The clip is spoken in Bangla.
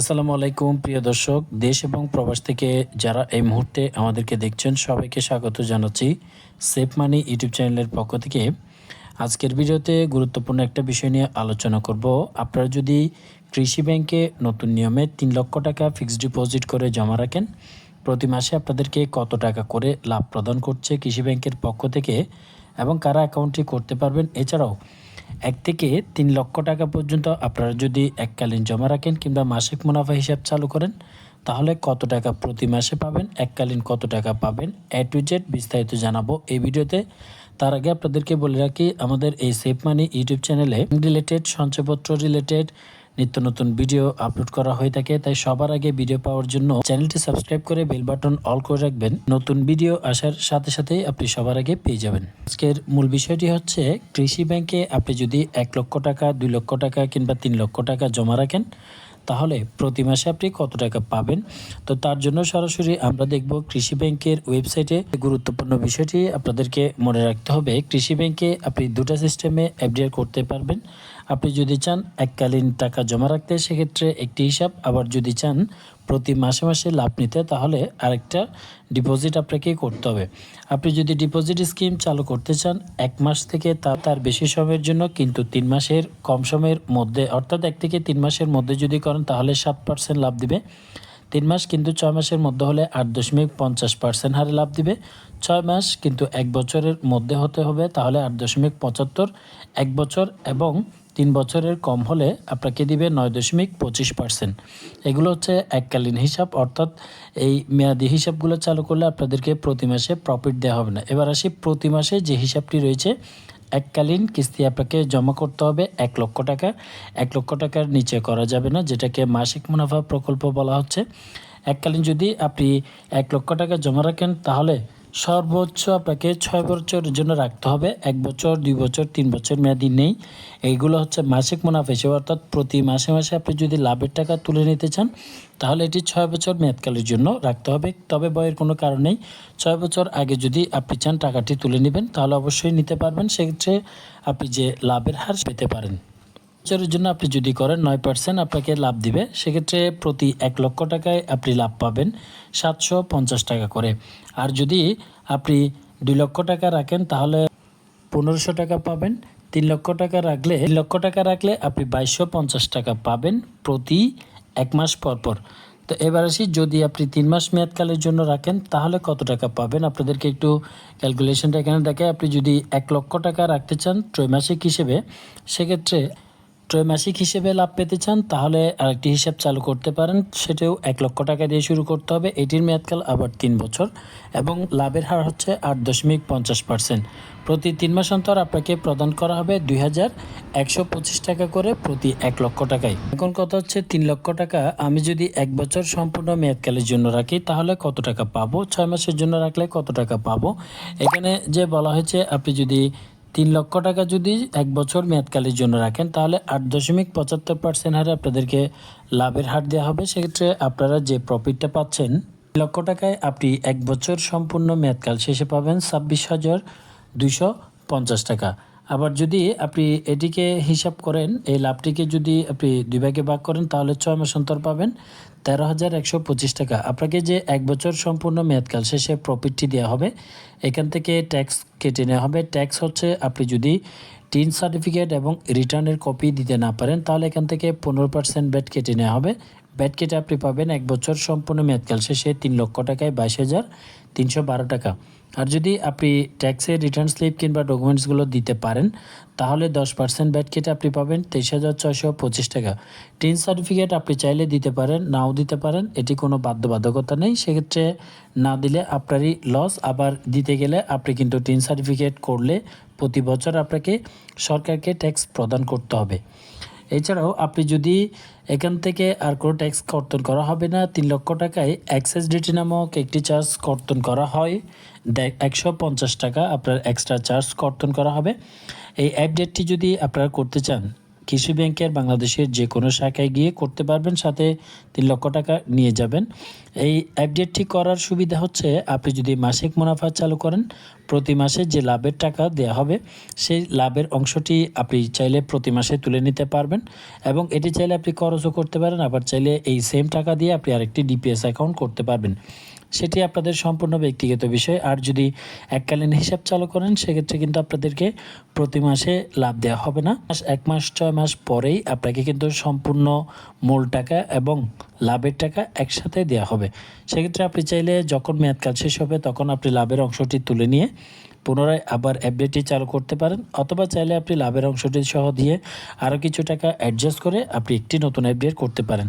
আসসালামু আলাইকুম, প্রিয় দর্শক। দেশ এবং প্রবাস থেকে যারা এই মুহূর্তে আমাদেরকে দেখছেন, সবাইকে স্বাগত জানাচ্ছি সেফ মানি ইউটিউব চ্যানেলের পক্ষ থেকে। আজকের ভিডিওতে গুরুত্বপূর্ণ একটা বিষয় নিয়ে আলোচনা করব। আপনারা যদি কৃষি ব্যাংকে নতুন নিয়মে তিন লক্ষ টাকা ফিক্সড ডিপোজিট করে জমা রাখেন, প্রতি মাসে আপনাদেরকে কত টাকা করে লাভ প্রদান করছে কৃষি ব্যাংকের পক্ষ থেকে এবং কারা অ্যাকাউন্টটি করতে পারবেন, এছাড়াও এক থেকে তিন লক্ষ টাকা পর্যন্ত আপনারা যদি এককালীন জমা রাখেন কিংবা মাসিক মুনাফা হিসাব চালু করেন, তাহলে কত টাকা প্রতি মাসে পাবেন, এককালীন কত টাকা পাবেন, এ টু জেড বিস্তারিত জানাব এই ভিডিওতে। তার আগে আপনাদেরকে বলে রাখি, আমাদের এই সেফ মানি ইউটিউব চ্যানেলে রিলেটেড সঞ্চয়পত্র রিলেটেড নিত্য নতুন ভিডিও আপলোড করা হয়ে থাকে, তাই সবার আগে ভিডিও পাওয়ার জন্য চ্যানেলটি সাবস্ক্রাইব করে বেল বাটন অল করে রাখবেন। নতুন ভিডিও আসার সাথে সাথেই আপনি সবার আগে পেয়ে যাবেন। আজকের মূল বিষয়টি হচ্ছে, কৃষি ব্যাংকে আপনি যদি এক লক্ষ টাকা, দুই লক্ষ টাকা কিংবা তিন লক্ষ টাকা জমা রাখেন, তাহলে প্রতি মাসে আপনি কত টাকা পাবেন? তো তার জন্য সরাসরি আমরা দেখব কৃষি ব্যাংকের ওয়েবসাইটে গুরুত্বপূর্ণ বিষয়টি। আপনাদেরকে মনে রাখতে হবে, কৃষি ব্যাংকে আপনি দুটো সিস্টেমে এফডিআর করতে পারবেন। আপনি যদি চান এককালীন টাকা জমা রাখতে, সেক্ষেত্রে একটি হিসাব। আবার যদি চান প্রতি মাসে মাসে লাভ নিতে, তাহলে আরেকটা ডিপোজিট আপনাকে করতে হবে। আপনি যদি ডিপোজিট স্কিম চালু করতে চান, এক মাস থেকে তা তার বেশি সময়ের জন্য, কিন্তু তিন মাসের কম সময়ের মধ্যে, অর্থাৎ এক থেকে তিন মাসের মধ্যে যদি করেন, তাহলে সাত পার্সেন্ট লাভ দিবে। তিন মাস কিন্তু ছয় মাসের মধ্যে হলে আট দশমিক পঞ্চাশ পার্সেন্ট হারে লাভ দিবে। ছয় মাস কিন্তু এক বছরের মধ্যে হতে হবে, তাহলে আট দশমিক পঁচাত্তর। এক বছর এবং তিন বছরের কম হলে আপনাকে দিবে নয় দশমিক পঁচিশ পার্সেন্ট। এগুলো হচ্ছে এককালীন হিসাব, অর্থাৎ এই মেয়াদি হিসাবগুলো চালু করলে আপনাদেরকে প্রতি মাসে প্রফিট দেওয়া হবে না। এবার আসি, প্রতি মাসে যে হিসাবটি রয়েছে, এককালীন কিস্তি আপনাকে জমা করতে হবে এক লক্ষ টাকা। এক লক্ষ টাকার নিচে করা যাবে না, যেটাকে মাসিক মুনাফা প্রকল্প বলা হচ্ছে। এককালীন যদি আপনি এক লক্ষ টাকা জমা রাখেন, তাহলে সর্বোচ্চ আপনাকে ছয় বছরের জন্য রাখতে হবে। এক বছর, দুই বছর, তিন বছর মেয়াদি নেই। এইগুলো হচ্ছে মাসিক মুনাফা হিসেবে, অর্থাৎ প্রতি মাসে মাসে আপনি যদি লাভের টাকা তুলে নিতে চান, তাহলে এটি ছয় বছর মেয়াদকালের জন্য রাখতে হবে। তবে বয়ের কোনো কারণ নেই। ছয় বছর আগে যদি আপনি চান টাকাটি তুলে নেবেন, তাহলে অবশ্যই নিতে পারবেন। সেক্ষেত্রে আপনি যে লাভের হার পেতে পারেন। বছরের জন্য আপনি যদি করেন নয় পার্সেন্ট আপনাকে লাভ দিবে। সেক্ষেত্রে প্রতি এক লক্ষ টাকায় আপনি লাভ পাবেন সাতশো পঞ্চাশ টাকা করে। আর যদি আপনি দুই লক্ষ টাকা রাখেন, তাহলে পনেরোশো টাকা পাবেন। তিন লক্ষ টাকা রাখলে, তিন লক্ষ টাকা রাখলে আপনি বাইশশো পঞ্চাশ টাকা পাবেন প্রতি এক মাস পর পর। তো এবার আসি, যদি আপনি তিন মাস মেয়াদকালের জন্য রাখেন, তাহলে কত টাকা পাবেন? আপনাদেরকে একটু ক্যালকুলেশনটা এখানে দেখে আপনি যদি এক লক্ষ টাকা রাখতে চান ত্রৈমাসিক হিসেবে, সেক্ষেত্রে ত্রৈমাসিক হিসেবে লাভ পেতে চান, তাহলে আরেকটি হিসাব চালু করতে পারেন। সেটাও এক লক্ষ টাকা দিয়ে শুরু করতে হবে। এটির মেয়াদকাল আবার তিন বছর এবং লাভের হার হচ্ছে আট দশমিক পঞ্চাশ পার্সেন্ট। প্রতি তিন মাস অন্তর আপনাকে প্রদান করা হবে দুই হাজার একশো পঁচিশ টাকা করে প্রতি এক লক্ষ টাকায়। এখন কথা হচ্ছে তিন লক্ষ টাকা। আমি যদি এক বছর সম্পূর্ণ মেয়াদকালের জন্য রাখি, তাহলে কত টাকা পাবো? ছয় মাসের জন্য রাখলে কত টাকা পাবো? এখানে যে বলা হয়েছে, আপনি যদি তিন লক্ষ টাকা যদি এক বছর মেয়াদকালের জন্য রাখেন, তাহলে আট দশমিক পঁচাত্তর পার্সেন্ট হারে আপনাদেরকে লাভের হার দেওয়া হবে। সেক্ষেত্রে আপনারা যে প্রফিটটা পাচ্ছেন, তিন লক্ষ টাকায় আপনি এক বছর সম্পূর্ণ মেয়াদকাল শেষে পাবেন ছাব্বিশ হাজার দুশো পঞ্চাশ টাকা। আবার যদি আপনি এটিকে হিসাব করেন, এই লাভটিকে যদি আপনি দুই ভাগে ভাগ করেন, তাহলে ছয় মাস অন্তর পাবেন তেরো হাজার একশো পঁচিশ টাকা। আপনাকে যে এক বছর সম্পূর্ণ মেয়াদকাল শেষে প্রফিটটি দেওয়া হবে, এখান থেকে ট্যাক্স কেটে নেওয়া হবে। ট্যাক্স হচ্ছে আপনি যদি টিন সার্টিফিকেট এবং রিটার্নের কপি দিতে না পারেন, তাহলে এখান থেকে পনেরো পার্সেন্ট ব্যাট কেটে নেওয়া হবে। ব্যাট কেটে আপনি পাবেন এক বছর সম্পূর্ণ মেয়াদকাল শেষে তিন লক্ষ টাকায় বাইশ হাজার তিনশো বারো টাকা। আর যদি আপনি ট্যাক্সের রিটার্ন স্লিপ কিংবা ডকুমেন্টসগুলো দিতে পারেন, তাহলে দশ পার্সেন্ট ব্যাট কেটে আপনি পাবেন তেইশ হাজার ছয়শো পঁচিশ টাকা। টিন সার্টিফিকেট আপনি চাইলে দিতে পারেন, নাও দিতে পারেন, এটি কোনো বাধ্যবাধকতা নেই। সেক্ষেত্রে না দিলে আপনারই লস আবার দিতে গেলে আপনি কিন্তু টিন সার্টিফিকেট করলে প্রতি বছর আপনাকে সরকারকে ট্যাক্স প্রদান করতে হবে। এছাড়াও আপনি যদি এখান থেকে আর কোনো ট্যাক্স কর্তন করা হবে না, তিন লক্ষ টাকায় অ্যাক্সেস ডিটি নামক একটি চার্জ কর্তন করা হয়। একশো পঞ্চাশ টাকা আপনার এক্সট্রা চার্জ কর্তন করা হবে। এই অ্যাপডেটটি যদি আপনারা করতে চান কৃষি ব্যাংকের বাংলাদেশের যে কোনো শাখায় গিয়ে করতে পারবেন, সাথে তিন লক্ষ টাকা নিয়ে যাবেন। এই অ্যাপডেটটি করার সুবিধা হচ্ছে, আপনি যদি মাসিক মুনাফা চালু করেন, প্রতি মাসে যে লাভের টাকা দেওয়া হবে, সেই লাভের অংশটি আপনি চাইলে প্রতি মাসে তুলে নিতে পারবেন এবং এটি চাইলে আপনি খরচও করতে পারেন, আবার চাইলে এই সেম টাকা দিয়ে আপনি আরেকটি ডিপিএস অ্যাকাউন্ট করতে পারবেন। সেটি আপনাদের সম্পূর্ণ ব্যক্তিগত বিষয়। আর যদি এককালীন হিসাব চালু করেন, সেক্ষেত্রে কিন্তু আপনাদেরকে প্রতি মাসে লাভ দেওয়া হবে না। এক মাস, ছয় মাস পরেই আপনাকে কিন্তু সম্পূর্ণ মূল টাকা এবং লাভের টাকা একসাথে দেওয়া হবে। সেক্ষেত্রে আপনি চাইলে যখন মেয়াদকাল শেষ হবে, তখন আপনি লাভের অংশটি তুলে নিয়ে পুনরায় আবার অ্যাপডেটটি চালু করতে পারেন। অথবা চাইলে আপনি লাভের অংশটি সহ দিয়ে আরও কিছু টাকা অ্যাডজাস্ট করে আপনি একটি নতুন অ্যাপডেট করতে পারেন।